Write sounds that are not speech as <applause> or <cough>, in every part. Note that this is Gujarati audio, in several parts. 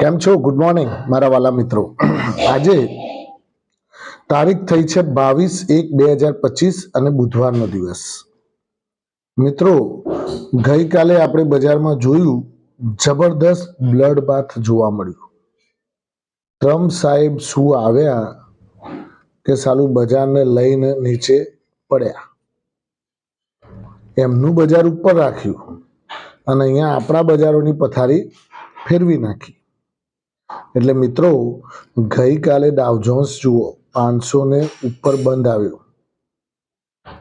કેમ છો? ગુડ મોર્નિંગ મારા વાલા મિત્રો. આજે તારીખ થઈ છે બાવીસ એક બે હજાર પચીસ અને બુધવારનો દિવસ. મિત્રો, ગઈકાલે આપણે બજારમાં જોયું, જબરદસ્ત બ્લડ બાથ જોવા મળ્યું. ટ્રમ્પ સાહેબ શું આવ્યા કે સાલું બજારને લઈને નીચે પડ્યા? એમનું બજાર ઉપર રાખ્યું અને અહીંયા આપણા બજારોની પથારી ફેરવી નાખી. એટલે મિત્રો, ગઈકાલે ડાવજોન્સ જુઓ પાંચસો ને ઉપર બંધ આવ્યો.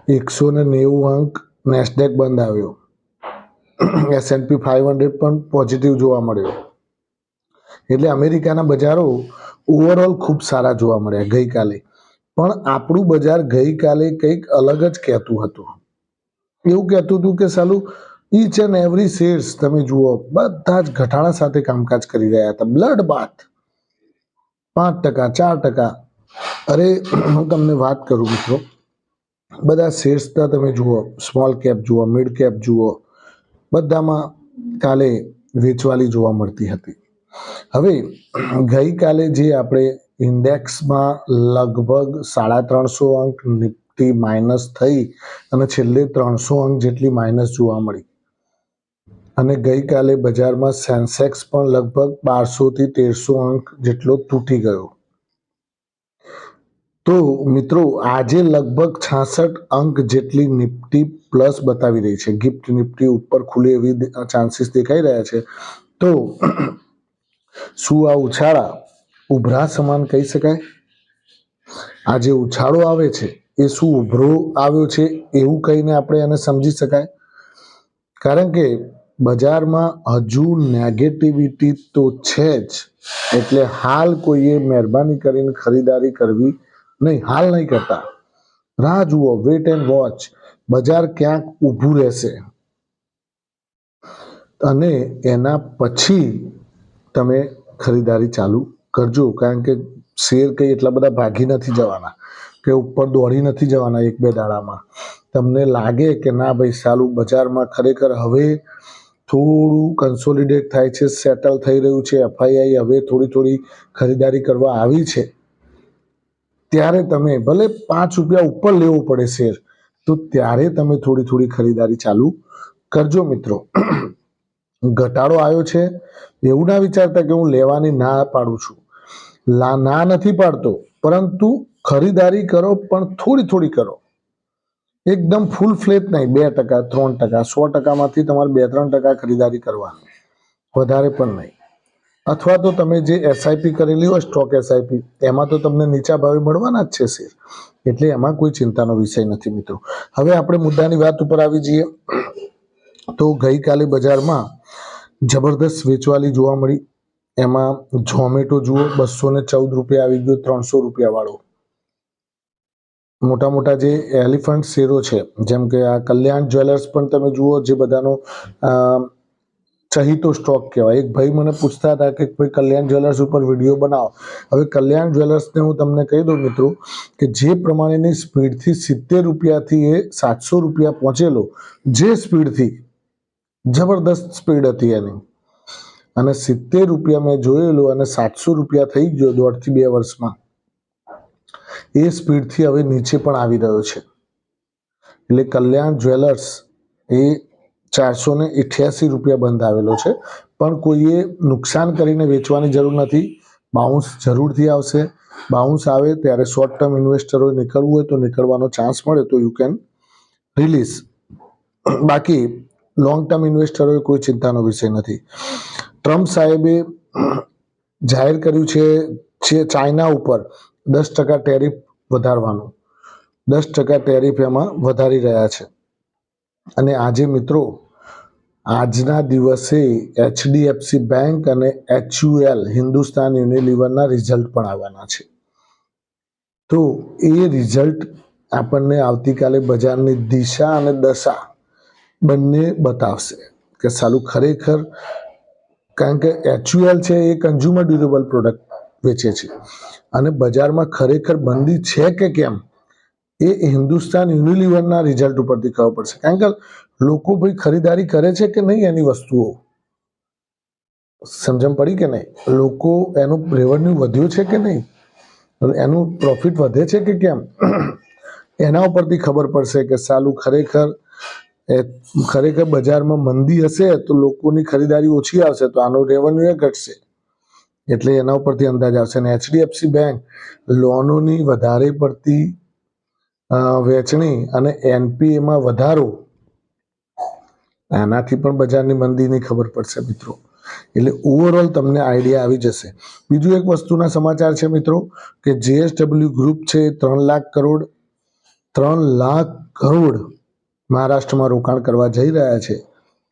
એકસો ને નેવું અંક નેસ્ડેક બંધ આવ્યો. S and P five hundred પણ પોઝિટિવ જોવા મળ્યો. એટલે અમેરિકાના બજારો ઓવરઓલ ખૂબ સારા જોવા મળ્યા ગઈકાલે. પણ આપણું બજાર ગઈકાલે કંઈક અલગ જ કહેતું હતું. એવું કહેતું હતું કે સાલું ઈચ એન્ડ એવરી શેર્સ તમે જુઓ, બધા જ ઘટાડા સાથે કામકાજ કરી રહ્યા હતા. બ્લડ બાથ પાંચ ટકા, ચાર ટકા. અરે, હું તમને વાત કરું મિત્રો. બધા શેર્સના તમે જુઓ સ્મોલ કેપ જુઓ મિડ કેપ જુઓ, બધામાં કાલે વેચવાલી જોવા મળતી હતી. હવે, ગઈકાલે જે આપણે ઇન્ડેક્સમાં લગભગ સાડા ત્રણસો અંક નિફ્ટી માઇનસ થઈ અને છેલ્લે ત્રણસો અંક જેટલી માઇનસ જોવા મળી. અને ગઈકાલે બજારમાં સેન્સેક્સ પણ લગભગ બારસોથી તેરસો અંક જેટલો તૂટી ગયો. તો મિત્રો, આજે લગભગ છાસઠ અંક જેટલી નિફ્ટી પ્લસ બતાવી રહી છે. ગિફ્ટ નિફ્ટી ઉપર ખુલે એવી ચાન્સીસ દેખાઈ રહ્યા છે. તો <clears throat> શું આ ઉછાળા ઉભરા સમાન કહી શકાય? આ જે ઉછાળો આવે છે, એ શું ઉભરો આવ્યો છે? એવું કહીને આપણે એને સમજી શકાય. કારણ કે બજારમાં હજુ નેગેટિવિટી તો છે જ. એટલે હાલ કોઈએ મહેરબાની કરીને ખરીદારી કરવી નહીં, હાલ નહીં કરતા. રાહ જુઓ વેટ એન્ડ વોચ બજાર ક્યાંક ઊભું રહેશે. અને એના પછી તમે ખરીદારી ચાલુ કરજો, કારણ કે શેર કંઈ એટલા બધા ભાગી નથી જવાના, કે ઉપર દોડી નથી જવાના એક બે દાડામાં. તમને લાગે કે ના ભાઈ, સાલું બજારમાં ખરેખર હવે થોડું કન્સોલિડેટ થાય છે સેટલ થઈ રહ્યું છે એફઆઈઆઈ હવે થોડી થોડી ખરીદારી કરવા આવી છે. ત્યારે તમે ભલે પાંચ રૂપિયા ઉપર લેવો પડે શેર તો ત્યારે તમે થોડી થોડી ખરીદારી ચાલુ કરજો મિત્રો. ઘટાડો આવ્યો છે, એવું ના વિચારતા કે હું લેવાની ના પાડું છું. ના નથી પાડતો, પરંતુ ખરીદારી કરો, પણ થોડી થોડી કરો. એકદમ ફૂલ ફ્લેટ નહીં, બે ટકા, ત્રણ ટકા, સો ટકામાંથી તમારે બે, ત્રણ ટકા ખરીદારી કરવાની. વધારે પણ નહીં. અથવા તો તમે જે એસઆઈપી કરેલી હોય સ્ટોક એસઆઈપી એમાં તો તમને નીચા ભાવે મળવાના જ છે શેર એટલે એમાં કોઈ ચિંતાનો વિષય નથી મિત્રો. હવે આપણે મુદ્દાની વાત ઉપર આવી જઈએ. તો ગઈકાલે બજારમાં જબરદસ્ત વેચવાલી જોવા મળી. એમાં ઝોમેટો જુઓ બસો ને ચૌદ રૂપિયા આવી ગયો, ત્રણસો રૂપિયા વાળો. મોટા મોટા જે એલિફન્ટ શેરો છે, જેમ કે આ કલ્યાણ જ્વેલર્સ પણ તમે જુઓ જે બધાનો ચહીતો સ્ટોક કહેવાય. એક ભાઈ મને પૂછતા હતા કે ભાઈ, કલ્યાણ જ્વેલર્સ ઉપર વીડિયો બનાવો. હવે કલ્યાણ જ્વેલર્સને હું તમને કહી દઉં મિત્રો કે જે પ્રમાણેની સ્પીડથી સિત્તેર રૂપિયાથી એ સાતસો રૂપિયા પહોંચેલો, જે સ્પીડથી જબરદસ્ત સ્પીડ હતી એની. અને સિત્તેર રૂપિયા મેં જોયેલું અને સાતસો રૂપિયા થઈ ગયો દોઢથી બે વર્ષમાં. એ સ્પીડથી હવે નીચે પણ આવી રહ્યો છે. એટલે કલ્યાણ જ્વેલર્સ એ ચારસો ને અઠ્યાસી રૂપિયા બંધ આવેલો છે. પણ કોઈએ નુકસાન કરીને વેચવાની જરૂર નથી. બાઉન્સ જરૂરથી આવશે. બાઉન્સ આવે ત્યારે શોર્ટ ટર્મ ઇન્વેસ્ટરોએ નીકળવું હોય તો નીકળવાનો ચાન્સ મળે તો યુ કેન રિલીઝ. બાકી લોંગ ટર્મ ઇન્વેસ્ટરોએ કોઈ ચિંતાનો વિષય નથી. ટ્રમ્પ સાહેબે જાહેર કર્યું છે છે ચાઇના ઉપર દસ ટકા ટેરિફ વધારવાનું. દસ ટકા ટેરિફ એમાં વધારી રહ્યા છે. અને આજે મિત્રો, આજના દિવસે એચડીએફસી બેંક અને એચયુએલ હિન્દુસ્તાન યુનિલિવરના રિઝલ્ટ પણ આવવાના છે. તો એ રિઝલ્ટ આપણને આવતીકાલે બજારની દિશા અને દશા બંને બતાવશે કે સાલું ખરેખર કારણ કે એચયુએલ છે એ કન્ઝ્યુમર ડ્યુરેબલ પ્રોડક્ટ વેચે છે. અને બજારમાં ખરેખર બંદી છે કે કેમ? એ હિન્દુસ્તાન યુનિલિવરના રિઝલ્ટ ઉપરથી ખબર પડશે. કારણ કે લોકો ભાઈ ખરીદારી કરે છે કે નહીં એની વસ્તુઓ? સમજણ પડી કે નહીં? લોકો એનું રેવન્યુ વધ્યું છે કે નહીં? એનું પ્રોફિટ વધે છે કે કેમ? એના ઉપરથી ખબર પડશે કે સાલું ખરેખર ખરેખર બજારમાં મંદી હશે તો લોકોની ખરીદારી ઓછી આવશે તો આનું રેવન્યુ એ ઘટશે. એટલે એના ઉપરથી અંદાજ આવશે. અને એચડીએફસી બેંક લોનોની વધારે પડતી વેચણી અને એનપીએમાં વધારો, આનાથી પણ બજારની મંદીની ખબર પડશે મિત્રો. એટલે ઓવરઓલ તમને આઈડિયા આવી જશે. બીજું એક વસ્તુના સમાચાર છે મિત્રો, કે જેએસડબલ્યુ ગ્રુપ છે ત્રણ લાખ કરોડ, ત્રણ લાખ કરોડ મહારાષ્ટ્રમાં રોકાણ કરવા જઈ રહ્યા છે.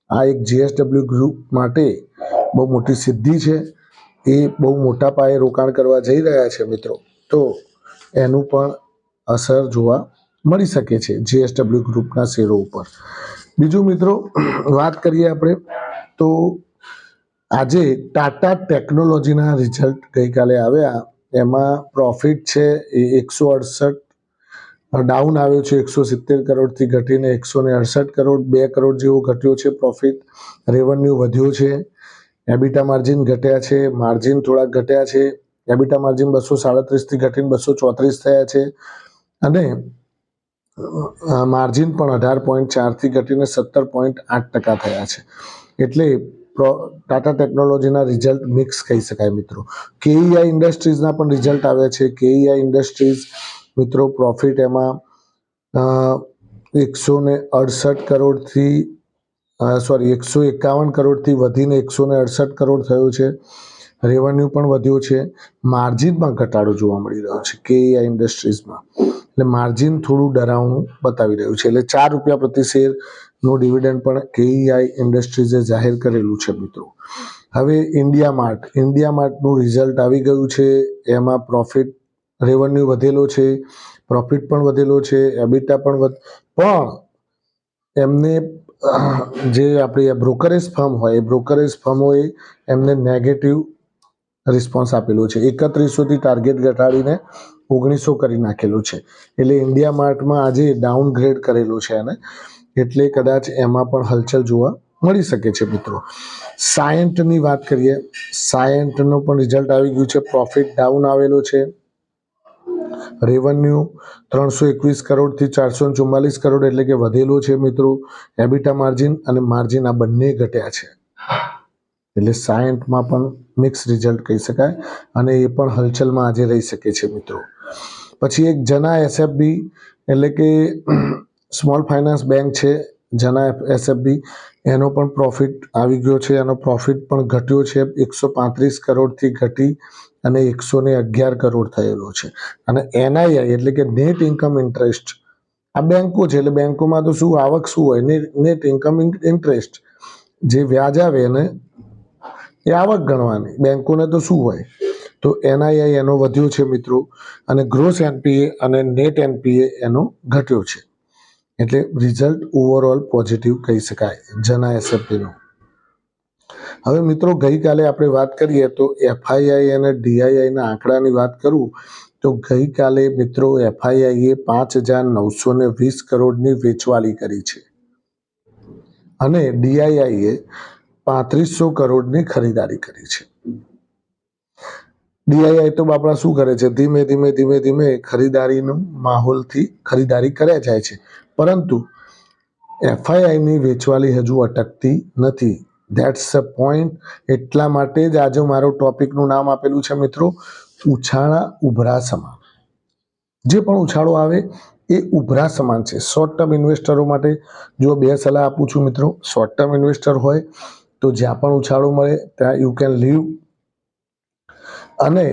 આ એક જીએસડબલ્યુ ગ્રુપ માટે બહુ મોટી સિદ્ધિ છે. એ બહુ મોટા પાયે રોકાણ કરવા જઈ રહ્યા છે મિત્રો. તો એનું પણ અસર જોવા મળી શકે છે જીએસડબલ્યુ ગ્રુપના શેરો ઉપર. બીજું મિત્રો, વાત કરીએ આપણે તો આજે ટાટા ટેકનોલોજીના રિઝલ્ટ ગઈકાલે આવ્યા. એમાં પ્રોફિટ છે એ એકસો અડસઠ ડાઉન આવ્યો છે એકસો સિત્તેર કરોડથી ઘટીને એકસો ને અડસઠ કરોડ, બે કરોડ જેવો ઘટ્યો છે પ્રોફિટ રેવન્યુ વધ્યો છે. એબિટા માર્જિન ઘટ્યા છે, માર્જિન થોડાક ઘટ્યા છે. એબિટા માર્જિન બસો સાડત્રીસથી ઘટીને બસો ચોત્રીસ થયા છે. અને માર્જિન પણ અઢાર પોઈન્ટ ચારથી ઘટીને સત્તર પોઈન્ટ આઠ ટકા થયા છે. એટલે ટાટા ટેકનોલોજીના રિઝલ્ટ મિક્સ કહી શકાય મિત્રો. કેઈઆઈ ઇન્ડસ્ટ્રીઝના પણ રિઝલ્ટ આવ્યા છે. કેઈઆઈ ઇન્ડસ્ટ્રીઝ મિત્રો, પ્રોફિટ એમાં એકસો ને અડસઠ કરોડથી સોરી એકસો એકાવન કરોડથી વધીને એકસો ને અડસઠ કરોડ થયો છે. રેવન્યુ પણ વધ્યો છે. માર્જિનમાં ઘટાડો જોવા મળી રહ્યો છે કેઈઆઈ ઇન્ડસ્ટ્રીઝમાં એટલે માર્જિન થોડું ડરાવણું બતાવી રહ્યું છે. એટલે ચાર રૂપિયા પ્રતિ શેર નો ડિવિડન્ડ પણ કેઈઆઈ ઇન્ડસ્ટ્રીઝે જાહેર કરેલું છે મિત્રો. હવે ઇન્ડિયા માર્ટ ઇન્ડિયા માર્ટનું રિઝલ્ટ આવી ગયું છે. એમાં પ્રોફિટ રેવન્યુ વધેલો છે. પ્રોફિટ પણ વધેલો છે. એબિટા પણ વધ, પણ એમને, જે આપણી બ્રોકરેજ ફર્મ હોય, એ બ્રોકરેજ ફર્મોએ એમને નેગેટિવ રિસ્પોન્સ આપેલો છે. એકત્રીસોથી ટાર્ગેટ ઘટાડીને ઓગણીસો કરી નાખેલું છે. એટલે ઇન્ડિયા માર્ટમાં આજે ડાઉનગ્રેડ કરેલું છે એને. એટલે કદાચ એમાં પણ હલચલ જોવા મળી શકે છે મિત્રો. સાયન્ટની વાત કરીએ સાયન્ટનું પણ રિઝલ્ટ આવી ગયું છે. પ્રોફિટ ડાઉન આવેલો છે. રેવન્યુ ત્રણસો એકવીસ કરોડથી ચારસો ચુમ્માલીસ કરોડ એટલે કે વધેલો છે મિત્રો. એબિટા માર્જિન અને માર્જિન આ બંને ઘટ્યા છે. એટલે સાયન્ટમાં પણ મિક્સ રિઝલ્ટ કહી શકાય અને એ પણ હલચલમાં આજે રહી શકે છે મિત્રો. પછી એક જના એસએફબી એટલે કે સ્મોલ ફાઇનાન્સ બેંક છે. જના એસએફબી એનો પણ પ્રોફિટ આવી ગયો છે. એનો પ્રોફિટ પણ ઘટ્યો છે. એકસો પાંત્રીસ કરોડથી ઘટી અને એકસો ને અગિયાર કરોડ થયેલો છે. અને એનઆઈઆઈ એટલે કે નેટ ઇન્કમ ઇન્ટરેસ્ટ આ બેંકો છે. એટલે બેંકોમાં તો શું આવક શું હોય? નેટ ઇન્કમ ઇન્ટરેસ્ટ જે વ્યાજ આવે એને એ આવક ગણવાની. બેંકોને તો શું હોય? તો એનઆઈઆઈ એનો વધ્યો છે મિત્રો. અને ગ્રોસ એનપીએ અને નેટ એનપીએ એનો ઘટ્યો છે. એટલે રિઝલ્ટ ઓવરઓલ પોઝિટિવ કહી શકાય, જના એસએફપીનું હવે મિત્રો, ગઈકાલે આપણે વાત કરીએ તો એફઆઈઆઈ અને ડીઆઈઆઈના આંકડાની વાત કરું, તો ગઈકાલે મિત્રો એફઆઈઆઈએ પાંચ હજાર નવસો ને વીસ કરોડની વેચવાલી કરી છે. અને ડીઆઈઆઈએ પાંત્રીસો કરોડની ખરીદારી કરી છે. ડીઆઈઆઈ તો બાપડા શું કરે છે? ધીમે ધીમે ધીમે ધીમે ખરીદારીનું માહોલથી ખરીદારી કર્યા જાય છે. પરંતુ એફઆઈઆઈની વેચવાલી હજુ અટકતી નથી. ધેટ્સ અ પોઈન્ટ એટલા માટે જ આજે મારો ટોપિકનું નામ આપેલું છે મિત્રો, ઉછાળા ઉભરા સમાન. જે પણ ઉછાળો આવે એ ઉભરા સમાન છે. શોર્ટ ટર્મ ઇન્વેસ્ટરો માટે જો બે સલાહ આપું છું મિત્રો શોર્ટ ટર્મ ઇન્વેસ્ટર હોય તો જ્યાં પણ ઉછાળો મળે ત્યાં યુ કેન લીવ અને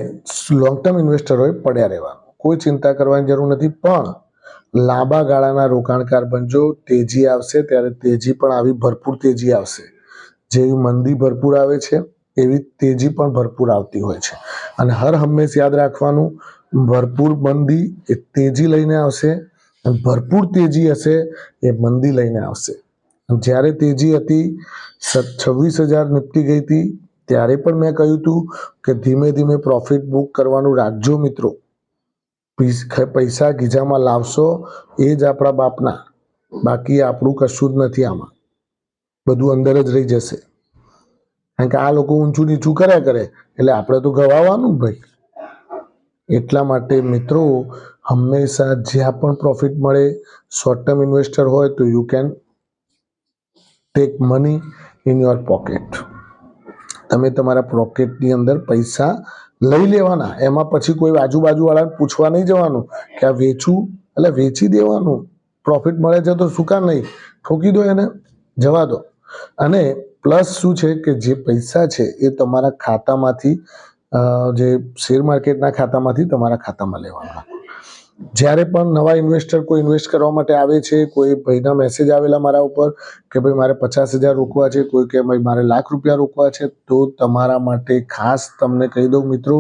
લોંગ ટર્મ ઇન્વેસ્ટર હોય, પડ્યા રહેવાનું. કોઈ ચિંતા કરવાની જરૂર નથી. પણ લાંબા ગાળાના રોકાણકાર બનજો, તેજી આવશે ત્યારે તેજી પણ આવી ભરપૂર તેજી આવશે. જેવી મંદી ભરપૂર આવે છે, એવી તેજી પણ ભરપૂર આવતી હોય છે. અને હર હંમેશ યાદ રાખવાનું, ભરપૂર મંદી એ તેજી લઈને આવશે અને ભરપૂર તેજી હશે એ મંદી લઈને આવશે. જ્યારે તેજી હતી છવ્વીસ હજાર નિપટી ગઈ હતી, ત્યારે પણ મેં કહ્યું હતું કે ધીમે ધીમે પ્રોફિટ બુક કરવાનું રાખજો મિત્રો. પૈસ- ગીજામાં લાવશો એ જ આપણા બાપના. બાકી આપણું કશું જ નથી આમાં. બધું અંદર જ રહી જશે. કારણ કે આ લોકો ઊંચું નીચું કર્યા કરે. એટલે આપણે તો ગવાવાનું ભાઈ. એટલા માટે મિત્રો, હંમેશા જ્યાં પણ પ્રોફિટ મળે શોર્ટ ટર્મ ઇન્વેસ્ટર હોય તો you can take money in your pocket તમે તમારા પોકેટની અંદર પૈસા લઈ લેવાના. એમાં પછી કોઈ આજુબાજુવાળાને પૂછવા નહીં જવાનું કે આ વેચું એટલે વેચી દેવાનું. પ્રોફિટ મળે છે તો શું કામ નહીં. ઠોકી દો એને. જવા દો. અને પ્લસ શું છે કે જે પૈસા છે એ તમારા ખાતામાંથી જે શેર માર્કેટના ખાતામાંથી તમારા ખાતામાં લેવાના. જ્યારે પણ નવા ઇન્વેસ્ટર કોઈ ઇન્વેસ્ટ કરવા માટે આવે છે, કોઈ ભાઈના મેસેજ આવેલા મારા ઉપર કે ભાઈ મારે પચાસ હજાર રોકવા છે, કોઈ કે ભાઈ મારે લાખ રૂપિયા રોકવા છે, તો તમારા માટે ખાસ તમને કહી દઉં મિત્રો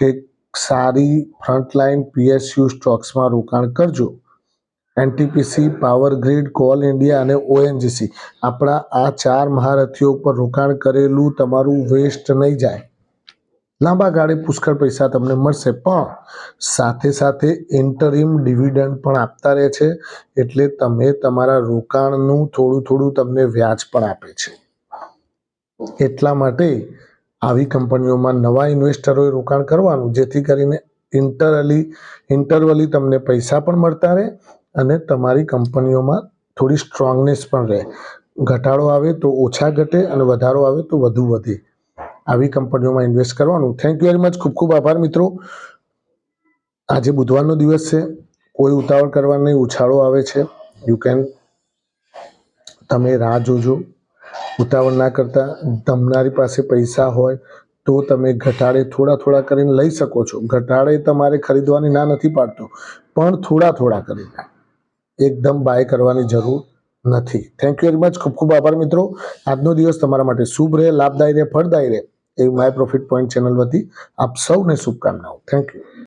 કે સારી ફ્રન્ટલાઇન પીએસયુ સ્ટોક્સમાં રોકાણ કરજો. NTPC power grid coal India અને ઓએનજીસી આપણા આ ચાર મહારથીઓ ઉપર રોકાણ કરેલું તમારું વેસ્ટ નહીં જાય. લાંબા ગાળે પુષ્કળ પૈસા તમને મળશે, પણ સાથે સાથે ઇન્ટરિમ ડિવિડન્ડ પણ આપતા રહે છે, એટલે તમે તમારા રોકાણનું થોડું થોડું તમને વ્યાજ પણ આપે છે. એટલા માટે આવી કંપનીઓમાં નવા ઇન્વેસ્ટરોએ રોકાણ કરવાનું, જેથી કરીને ઇન્ટરલી ઇન્ટરવલી તમને પૈસા પણ મળતા રહે અને તમારી કંપનીઓમાં થોડી સ્ટ્રોંગનેસ પણ રહે. ઘટાડો આવે તો ઓછા ઘટે અને વધારો આવે તો વધુ વધે. આવી કંપનીઓમાં ઇન્વેસ્ટ કરવાનું. થેન્ક યુ વેરી મચ ખૂબ ખૂબ આભાર મિત્રો. આજે બુધવારનો દિવસ છે. કોઈ ઉતાવળ કરવા નહીં. ઉછાળો આવે છે. યુ કેન તમે રાહ જોજો. ઉતાવળ ના કરતા તમારી પાસે પૈસા હોય તો તમે ઘટાડે થોડા થોડા કરીને લઈ શકો છો. ઘટાડે તમારે ખરીદવાની ના નથી પાડતો, પણ થોડા થોડા કરીને. એકદમ બાય કરવાની જરૂર નથી. થેન્ક યુ વેરી મચ ખૂબ ખૂબ આભાર મિત્રો. આજનો દિવસ તમારા માટે શુભ રહે, લાભદાયી રહે, ફળદાયી રહે. એવી માય પ્રોફિટ પોઈન્ટ ચેનલ વતી આપ સૌને શુભકામનાઓ. Thank you